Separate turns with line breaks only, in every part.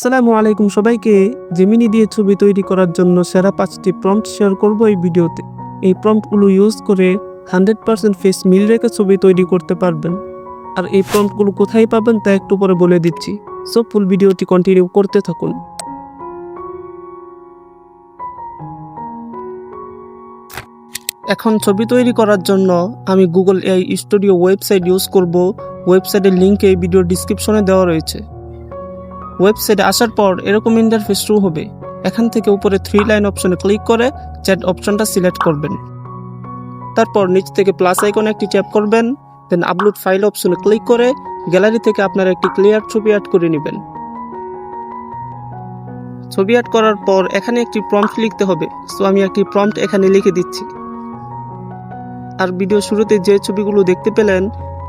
আসসালামু আলাইকুম সবাইকে জেমিনি দিয়ে ছবি তৈরি করার জন্য সেরা পাঁচটি প্রম্পট শেয়ার করব এই ভিডিওতে। এই প্রম্পটগুলো ইউজ করে হান্ড্রেড পার্সেন্ট ফেস মিল রেখে ছবি তৈরি করতে পারবেন। আর এই প্রম্পটগুলো কোথায় পাবেন তা একটু পরে বলে দিচ্ছি। সো ফুল ভিডিওটি কন্টিনিউ করতে থাকুন। এখন ছবি তৈরি করার জন্য আমি Google AI studio website use করব। ওয়েবসাইটের লিঙ্ক এই ভিডিও ডিসক্রিপশনে দেওয়া রয়েছে। ওয়েবসাইটে আসার পর এরকম ইন্টারফেস শুরু হবে। এখান থেকে উপরে থ্রি লাইন অপশনে ক্লিক করে চ্যাট অপশনটা সিলেক্ট করবেন। তারপর নিচ থেকে প্লাস আইকনে একটি ট্যাপ করবেন দেন আপলোড ফাইল অপশনে ক্লিক করে গ্যালারি থেকে আপনারা একটি ক্লিয়ার ছবি অ্যাড করে নেবেন। ছবি অ্যাড করার পর এখানে একটি প্রম্পট লিখতে হবে। সো আমি একটি প্রম্পট এখানে লিখে দিচ্ছি। আর ভিডিও শুরুতে যে ছবিগুলো দেখতে পেলেন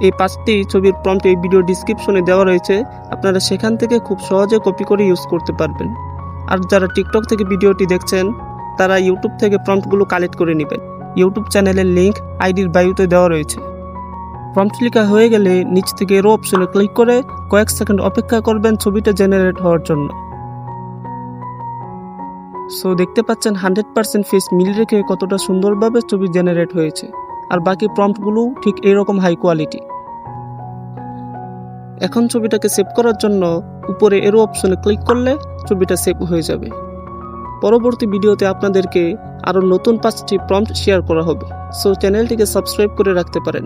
এই পাঁচটি ছবির প্রম্পট এই ভিডিও ডিসক্রিপশনে দেওয়া রয়েছে। আপনারা সেখান থেকে খুব সহজে কপি করে ইউজ করতে পারবেন। আর যারা টিকটক থেকে ভিডিওটি দেখছেন, তারা ইউটিউব থেকে প্রম্পটগুলো কালেক্ট করে নেবেন। ইউটিউব চ্যানেলের লিঙ্ক আইডির বায়ুতে দেওয়া রয়েছে। প্রম্পট লেখা হয়ে গেলে নিচ থেকে এরো অপশনে ক্লিক করে কয়েক সেকেন্ড অপেক্ষা করবেন ছবিটা জেনারেট হওয়ার জন্য। সো দেখতে পাচ্ছেন হান্ড্রেড পার্সেন্ট ফেস মিল রেখে কতটা সুন্দরভাবে ছবি জেনারেট হয়েছে। আর বাকি প্রম্পটগুলো ঠিক এরকম হাই কোয়ালিটি এখন ছবিটাকে সেভ করার জন্য উপরে এরো অপশনে ক্লিক করলে ছবিটা সেভ হয়ে যাবে। পরবর্তী ভিডিওতে আপনাদেরকে আরও নতুন পাঁচটি প্রম্পট শেয়ার করা হবে। সো চ্যানেলটিকে সাবস্ক্রাইব করে রাখতে পারেন।